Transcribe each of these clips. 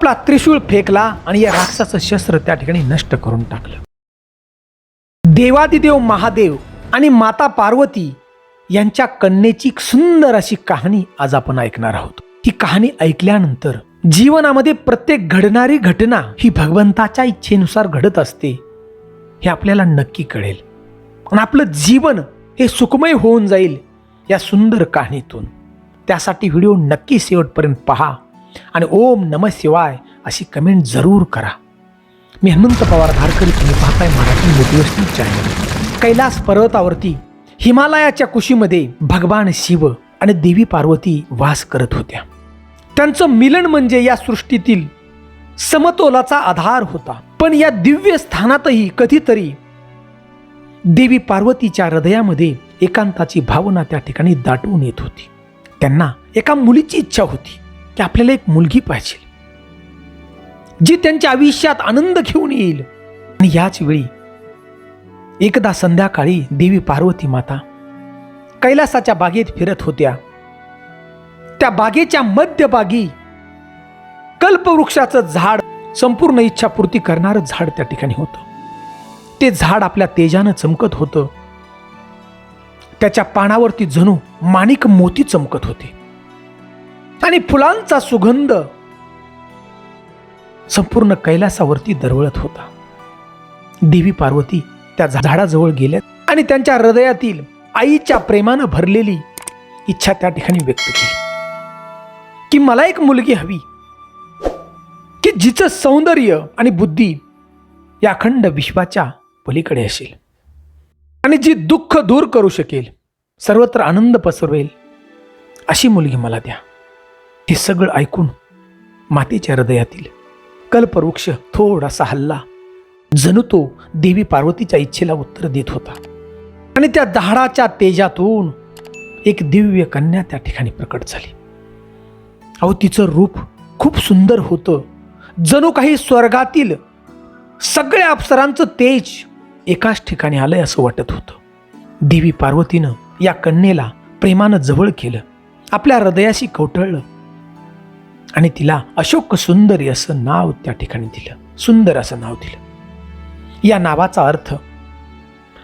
आपला त्रिशूळ फेकला आणि या राक्षसाचं शस्त्र त्या ठिकाणी नष्ट करून टाकलं. देवादिदेव महादेव आणि माता पार्वती यांच्या कन्येची सुंदर अशी कहाणी आज आपण ऐकणार आहोत. ही कहाणी ऐकल्यानंतर जीवनामध्ये प्रत्येक घडणारी घटना ही भगवंताच्या इच्छेनुसार घडत असते हे आपल्याला नक्की कळेल. आणि आपलं जीवन हे सुखमय होऊन जाईल या सुंदर कहाणीतून. त्यासाठी व्हिडिओ नक्की शेवटपर्यंत पहा. आणि ओम नम शिवाय अशी कमेंट जरूर करा. मी हनुमंत पवार धारकरी तुम्ही पाहताय मराठी मोटिवेशनल चॅनल कैलास पर्वतावरती हिमालयाच्या कुशीमध्ये भगवान शिव आणि देवी पार्वती वास करत होत्या. त्यांचं मिलन म्हणजे या सृष्टीतील समतोलाचा आधार होता. पण या दिव्य स्थानातही कधीतरी देवी पार्वतीच्या हृदयामध्ये एकांताची भावना त्या ठिकाणी दाटून येत होती. त्यांना एका मुलीची इच्छा होती. की आपल्याला एक मुलगी पाहिजे जी त्यांच्या आयुष्यात आनंद घेऊन येईल. आणि याच वेळी एकदा संध्याकाळी देवी पार्वती माता कैलासाच्या बागेत फिरत होत्या. त्या बागेच्या मध्यभागी कल्पवृक्षाचं झाड संपूर्ण इच्छापूर्ती करणारं झाड त्या ठिकाणी होतं. ते झाड आपल्या तेजानं चमकत होतं. त्याच्या पानावरती जणू माणिक मोती चमकत होते. आणि फुलांचा सुगंध संपूर्ण कैलासावरती दरवळत होता. देवी पार्वती त्या झाडाजवळ गेल्यात आणि त्यांच्या हृदयातील आईच्या प्रेमानं भरलेली इच्छा त्या ठिकाणी व्यक्त केली. की मला एक मुलगी हवी की जिचं सौंदर्य आणि बुद्धी या अखंड विश्वाच्या पलीकडे असेल. आणि जी दुःख दूर करू शकेल सर्वत्र आनंद पसरवेल अशी मुलगी मला द्या. हे सगळं ऐकून मातेच्या हृदयातील कल्पवृक्ष थोडासा हल्ला जणू तो देवी पार्वतीच्या इच्छेला उत्तर देत होता. आणि त्या दहाडाच्या तेजातून एक दिव्य कन्या त्या ठिकाणी प्रकट झाली. अहो तिचं रूप खूप सुंदर होतं. जणू काही स्वर्गातील सगळ्या अप्सरांचं तेज एकाच ठिकाणी आलंय असं वाटत होतं. देवी पार्वतीनं या कन्येला प्रेमानं जवळ केलं. आपल्या हृदयाशी कवटळलं आणि तिला अशोक सुंदरी असं नाव त्या ठिकाणी दिलं. सुंदर असं नाव दिलं. या नावाचा अर्थ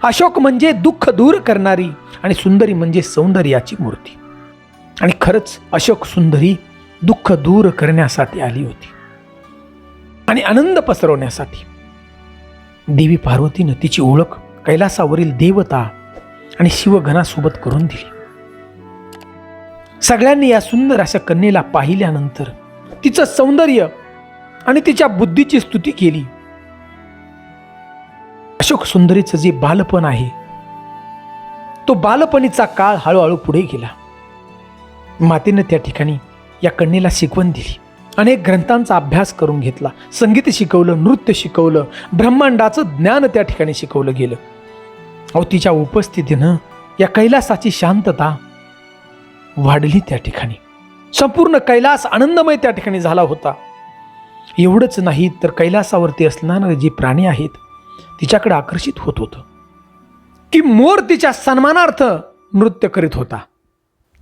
अशोक म्हणजे दुःख दूर करणारी आणि सुंदरी म्हणजे सौंदर्याची मूर्ती. आणि खरंच अशोक सुंदरी दुःख दूर करण्यासाठी आली होती. आणि आनंद पसरवण्यासाठी. देवी पार्वतीनं तिची ओळख कैलासावरील देवता आणि शिवघनासोबत करून दिली. सगळ्यांनी या सुंदर अशा कन्येला पाहिल्यानंतर तिचं सौंदर्य आणि तिच्या बुद्धीची स्तुती केली. अशोक सुंदरीचं जे बालपण आहे तो बालपणीचा काळ हळूहळू पुढे गेला. मातेनं त्या ठिकाणी या कन्येला शिकवण दिली. अनेक ग्रंथांचा अभ्यास करून घेतला. संगीत शिकवलं नृत्य शिकवलं ब्रह्मांडाचं ज्ञान त्या ठिकाणी शिकवलं गेलं. अहो तिच्या उपस्थितीनं या कैलासाची शांतता वाढली त्या ठिकाणी. संपूर्ण कैलास आनंदमय त्या ठिकाणी झाला होता. एवढंच नाही तर कैलासावरती असणारे जे प्राणी आहेत तिच्याकडे आकर्षित होत होतं. की मोर तिच्या सन्मानार्थ नृत्य करीत होता.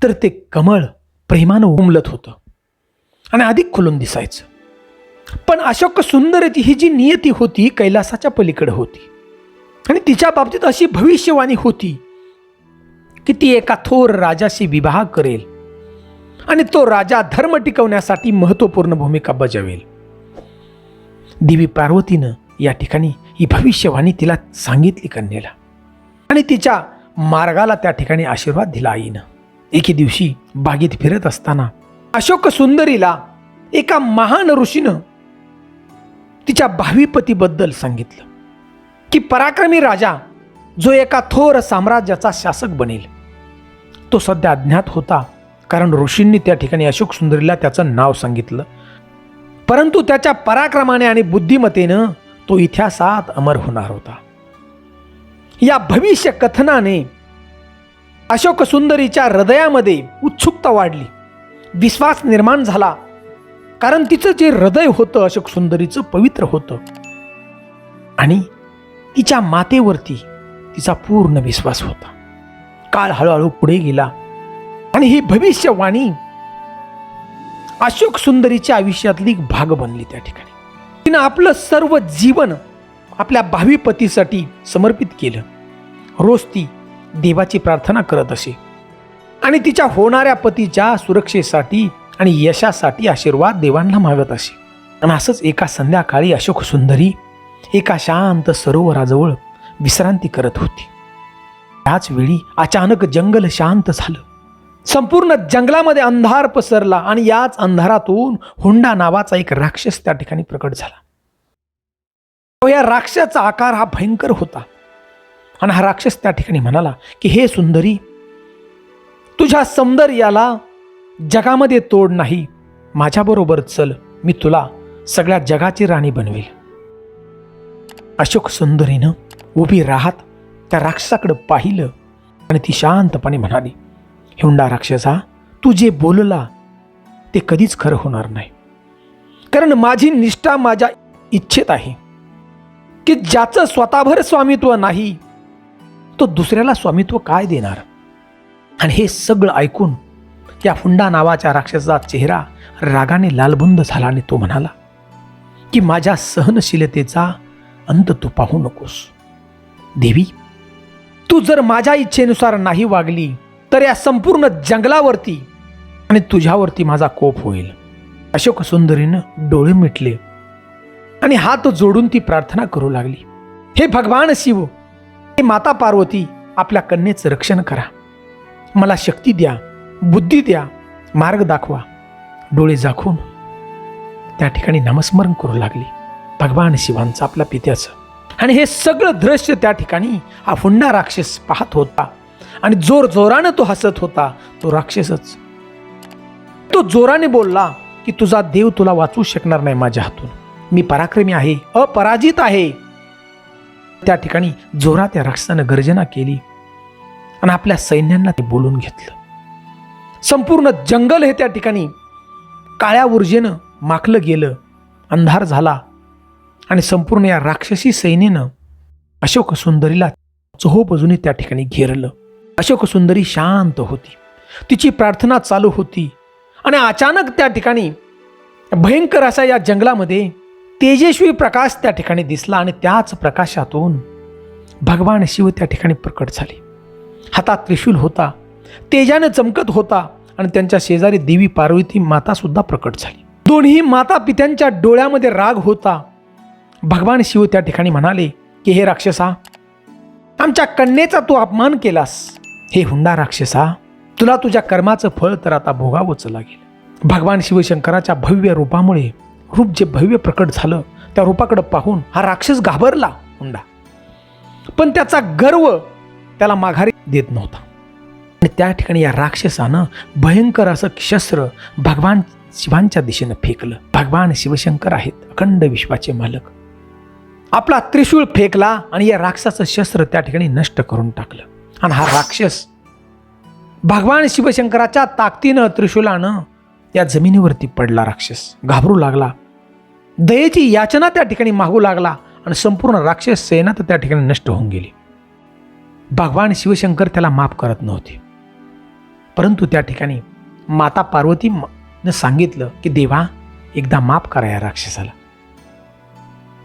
तर ते कमळ प्रेमानं उमलत होतं. आणि अधिक खुलून दिसायचं. पण अशोक सुंदरची ही जी नियती होती कैलासाच्या पलीकडे होती. आणि तिच्या बाबतीत अशी भविष्यवाणी होती. की ती एका थोर राजाशी विवाह करेल आणि तो राजा धर्म टिकवण्यासाठी महत्त्वपूर्ण भूमिका बजावेल. देवी पार्वतीनं या ठिकाणी ही भविष्यवाणी तिला सांगितली कन्येला. आणि तिच्या मार्गाला त्या ठिकाणी आशीर्वाद दिला आईनं. एके दिवशी बागेत फिरत असताना अशोक सुंदरीला एका महान ऋषीनं तिच्या भावीपतीबद्दल सांगितलं की पराक्रमी राजा जो एका थोर साम्राज्याचा शासक बनेल. तो सध्या अज्ञात होता कारण ऋषींनी त्या ठिकाणी अशोक सुंदरीला त्याचं नाव सांगितलं. परंतु त्याच्या पराक्रमाने आणि बुद्धिमत्तेनं तो इतिहासात अमर होणार होता. या भविष्य कथनाने अशोक सुंदरीच्या हृदयामध्ये उत्सुकता वाढली. विश्वास निर्माण झाला. कारण तिचं जे हृदय होतं अशोक सुंदरीचं पवित्र होतं. आणि तिच्या मातेवरती तिचा पूर्ण विश्वास होता. काळ हळूहळू पुढे गेला. आणि ही भविष्यवाणी अशोक सुंदरीच्या आयुष्यातली एक भाग बनली त्या ठिकाणी. तिनं आपलं सर्व जीवन आपल्या भावी पतीसाठी समर्पित केलं. रोज ती देवाची प्रार्थना करत असे. आणि तिच्या होणाऱ्या पतीच्या सुरक्षेसाठी आणि यशासाठी आशीर्वाद देवांना मागत असे. आणि असंच एका संध्याकाळी अशोक सुंदरी एका शांत सरोवराजवळ विश्रांती करत होती. त्याच वेळी अचानक जंगल शांत झालं. संपूर्ण जंगलामध्ये अंधार पसरला आणि याच अंधारातून हुंडा नावाचा एक राक्षस त्या ठिकाणी प्रकट झाला. या राक्षसाचा आकार हा भयंकर होता. आणि हा राक्षस त्या ठिकाणी म्हणाला की हे सुंदरी तुझ्या सौंदर्याला जगामध्ये तोड नाही. माझ्याबरोबर चल मी तुला सगळ्या जगाची राणी बनवेल. अशोक सुंदरीनं उभी राहत त्या राक्षसाकडं पाहिलं आणि ती शांतपणे म्हणाली हुंडा राक्षसा तू जे बोलला ते कधीच खरं होणार नाही. कारण माझी निष्ठा माझ्या इच्छेत आहे. की ज्याचं स्वतःभर स्वामित्व नाही तो दुसऱ्याला स्वामित्व काय देणार? आणि हे सगळं ऐकून या हुंडा नावाच्या राक्षसाचा चेहरा रागाने लालबुंद झाला आणि तो म्हणाला की माझ्या सहनशीलतेचा अंत तू पाहू नकोस. देवी तू जर माझ्या इच्छेनुसार नाही वागली तर या संपूर्ण जंगलावरती आणि तुझ्यावरती माझा कोप होईल. अशोक सुंदरीनं डोळे मिटले आणि हात जोडून ती प्रार्थना करू लागली. हे भगवान शिव हे माता पार्वती आपल्या कन्येचं रक्षण करा. मला शक्ती द्या बुद्धी द्या मार्ग दाखवा. डोळे झाकून त्या ठिकाणी नामस्मरण करू लागली. भगवान शिवांचं आपल्या पित्याचं. आणि हे सगळं दृश्य त्या ठिकाणी हा राक्षस पाहत होता. आणि जोर जोरानं तो हसत होता. तो राक्षसच. तो जोराने बोलला की तुझा देव तुला वाचू शकणार नाही माझ्या हातून. मी पराक्रमी आहे अपराजित आहे. त्या ठिकाणी जोरात त्या राक्षसानं गर्जना केली आणि आपल्या सैन्यांना ते बोलून घेतलं. संपूर्ण जंगल हे त्या ठिकाणी काळ्या ऊर्जेनं माखलं गेलं. अंधार झाला. आणि संपूर्ण या राक्षसी सैनेनं अशोक सुंदरीला चोहोबाजूने त्या ठिकाणी घेरलं. अशोक सुंदरी शांत होती. तिची प्रार्थना चालू होती. आणि अचानक त्या ठिकाणी भयंकर असा या जंगलामध्ये तेजस्वी प्रकाश त्या ठिकाणी दिसला आणि त्याच प्रकाशातून भगवान शिव त्या ठिकाणी प्रकट झाले. हातात त्रिशूल होता. तेजाने चमकत होता आणि त्यांच्या शेजारी देवी पार्वती मातासुद्धा प्रकट झाली. दोन्ही माता पित्यांच्या डोळ्यामध्ये राग होता. भगवान शिव त्या ठिकाणी म्हणाले की हे राक्षसा आमच्या कन्येचा तू अपमान केलास. हे हुंडा राक्षसा तुला तुझ्या कर्माचं फळ तर आता भोगावंच लागेल. भगवान शिवशंकराच्या भव्य रूपामुळे रूप जे भव्य प्रकट झालं त्या रूपाकडे पाहून हा राक्षस घाबरला हुंडा. पण त्याचा गर्व त्याला माघारी देत नव्हता. आणि त्या ठिकाणी या राक्षसानं भयंकर असं शस्त्र भगवान शिवांच्या दिशेनं फेकलं. भगवान शिवशंकर आहेत अखंड विश्वाचे मालक. आपला त्रिशूळ फेकला आणि या राक्षसाचं शस्त्र त्या ठिकाणी नष्ट करून टाकलं. आणि हा राक्षस भगवान शिवशंकराच्या ताकदीनं त्रिशूलानं या जमिनीवरती पडला राक्षस. घाबरू लागला. दयेची याचना त्या ठिकाणी मागू लागला आणि संपूर्ण राक्षस सेना तर त्या ठिकाणी नष्ट होऊन गेली. भगवान शिवशंकर त्याला माफ करत नव्हते. परंतु त्या ठिकाणी माता पार्वतीनं सांगितलं की देवा एकदा माफ करा या राक्षसाला.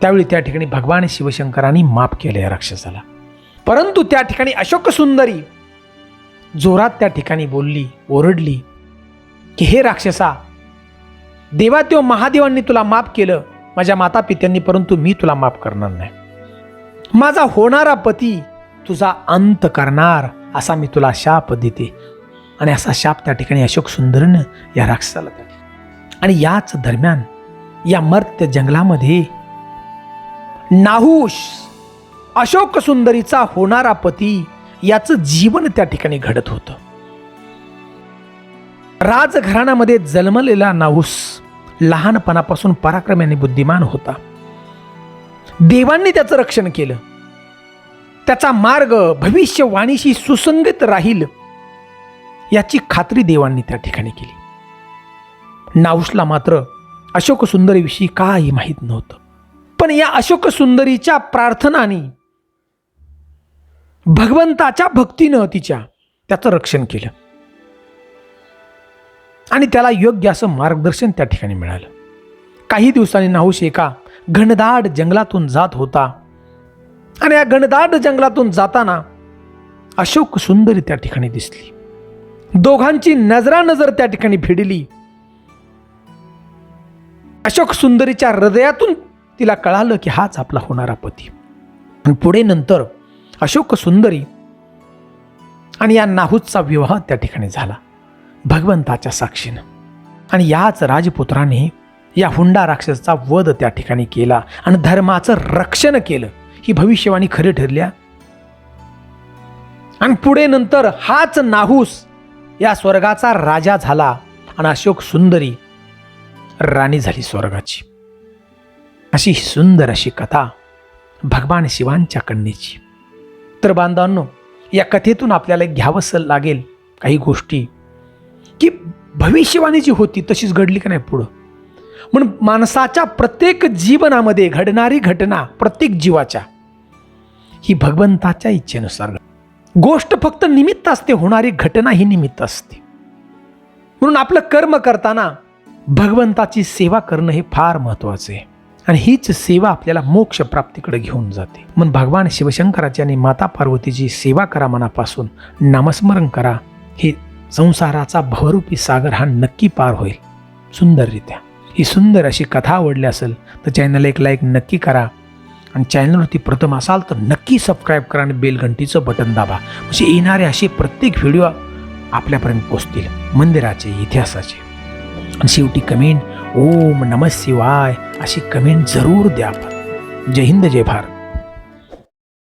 त्यावेळी त्या ठिकाणी भगवान शिवशंकरांनी माफ केलं या राक्षसाला. परंतु त्या ठिकाणी अशोक सुंदरी जोरात त्या ठिकाणी बोलली ओरडली की हे राक्षसा देवा महादेवांनी तुला माफ केलं माझ्या माता पित्यांनी परंतु मी तुला माफ करणार नाही. माझा होणारा पती तुझा अंत करणार असा मी तुला शाप देते. आणि असा शाप त्या ठिकाणी अशोक सुंदरनं या राक्षसाला आणि याच दरम्यान या मर्त्य जंगलामध्ये नाहुष अशोक सुंदरीचा होणारा पती याचं जीवन त्या ठिकाणी घडत होतं. राजघराण्यामध्ये जन्मलेला नाऊस लहानपणापासून पराक्रमाने बुद्धिमान होता. देवांनी त्याचं रक्षण केलं. त्याचा मार्ग भविष्यवाणीशी सुसंगत राहील याची खात्री देवांनी त्या ठिकाणी केली. नाऊसला मात्र अशोक सुंदरीविषयी काही माहीत नव्हतं. पण या अशोक सुंदरीच्या प्रार्थनाने भगवंताच्या भक्तीनं तिच्या त्याचं रक्षण केलं. आणि त्याला योग्य असं मार्गदर्शन त्या ठिकाणी मिळालं. काही दिवसांनी नाहूश एका घनदाट जंगलातून जात होता. आणि या घनदाट जंगलातून जाताना अशोक सुंदरी त्या ठिकाणी दिसली. दोघांची नजरानजर त्या ठिकाणी भिडली. अशोक सुंदरीच्या हृदयातून तिला कळालं की हाच आपला होणारा पती. आणि पुढे नंतर अशोक सुंदरी आणि या नाहूतचा विवाह त्या ठिकाणी झाला भगवंताच्या साक्षीनं. आणि याच राजपुत्राने या हुंडा राक्षसचा वध त्या ठिकाणी केला आणि धर्माचं रक्षण केलं. ही भविष्यवाणी खरी ठरल्या. आणि पुढे नंतर हाच नाहूस या स्वर्गाचा राजा झाला आणि अशोक सुंदरी राणी झाली स्वर्गाची. अशी सुंदर अशी कथा भगवान शिवांच्या कन्येची. तर बांधवांनो या कथेतून आपल्याला घ्यावंसं लागेल काही गोष्टी की भविष्यवाणी जी होती तशीच घडली का नाही पुढं? म्हणून माणसाच्या प्रत्येक जीवनामध्ये घडणारी घटना प्रत्येक जीवाच्या ही भगवंताच्या इच्छेनुसार गोष्ट फक्त निमित्त असते होणारी घटना ही निमित्त असते. म्हणून आपलं कर्म करताना भगवंताची सेवा करणं हे फार महत्वाचं आहे. आणि हीच सेवा आपल्याला मोक्ष प्राप्तीकडे घेऊन जाते. म्हणून भगवान शिवशंकराची आणि माता पार्वतीची सेवा करा मनापासून. नामस्मरण करा. हे संसाराचा भवरूपी सागर हा नक्की पार होईल. सुंदररित्या. ही सुंदर अशी कथा आवडली असेल तर चॅनलला एक लाईक नक्की करा. आणि चॅनलवरती प्रथम असाल तर नक्की सबस्क्राईब करा आणि बेलघंटीचं बटन दाबा. म्हणजे येणारे असे प्रत्येक व्हिडिओ आपल्यापर्यंत पोचतील मंदिराचे इतिहासाचे. शेवटी कमेंट ओम नम शिवाय अशी कमेंट जरूर द्या आपण. जय हिंद जय भारत.